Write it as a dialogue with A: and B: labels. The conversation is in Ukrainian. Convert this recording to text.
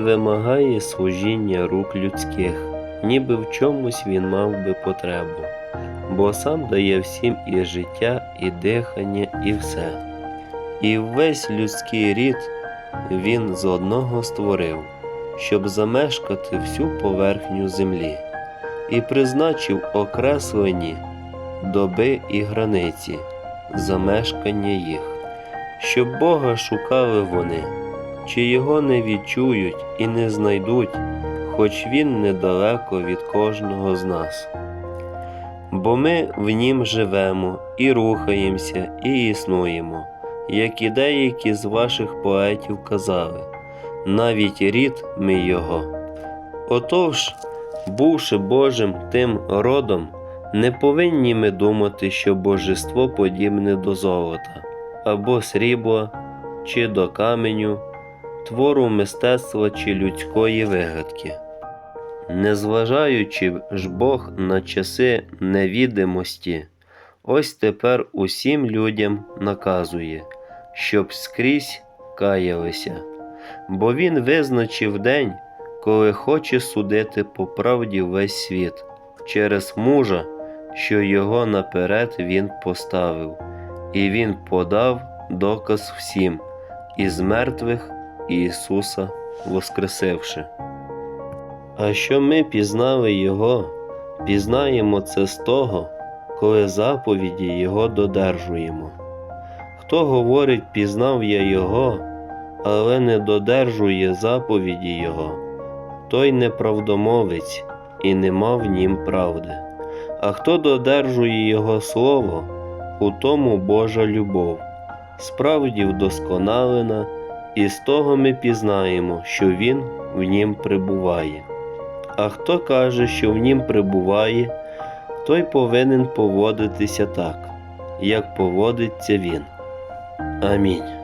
A: вимагає служіння рук людських, ніби в чомусь він мав би потребу, бо сам дає всім і життя, і дихання, і все. І весь людський рід він з одного створив, щоб замешкати всю поверхню землі, і призначив окреслені доби і границі, замешкання їх, щоб Бога шукали вони, чи його не відчують і не знайдуть, хоч він недалеко від кожного з нас. Бо ми в нім живемо і рухаємося, і існуємо, як і деякі з ваших поетів казали, навіть рід ми його. Отож, бувши Божим тим родом, не повинні ми думати, що божество подібне до золота, або срібла, чи до каменю, твору мистецтва чи людської вигадки. Незважаючи ж Бог на часи невідомості, ось тепер усім людям наказує, щоб скрізь каялися, бо Він визначив день, коли хоче судити по правді весь світ, через мужа, що його наперед він поставив, і він подав доказ всім, із мертвих Ісуса воскресивши. А що ми пізнали Його, пізнаємо це з того, коли заповіді Його додержуємо. Хто говорить, пізнав я Його, але не додержує заповіді Його, той неправдомовець і нема в нім правди. А хто додержує Його Слово, у тому Божа любов, справді вдосконалена, і з того ми пізнаємо, що Він в нім прибуває. А хто каже, що в нім прибуває, той повинен поводитися так, як поводиться він. Амінь.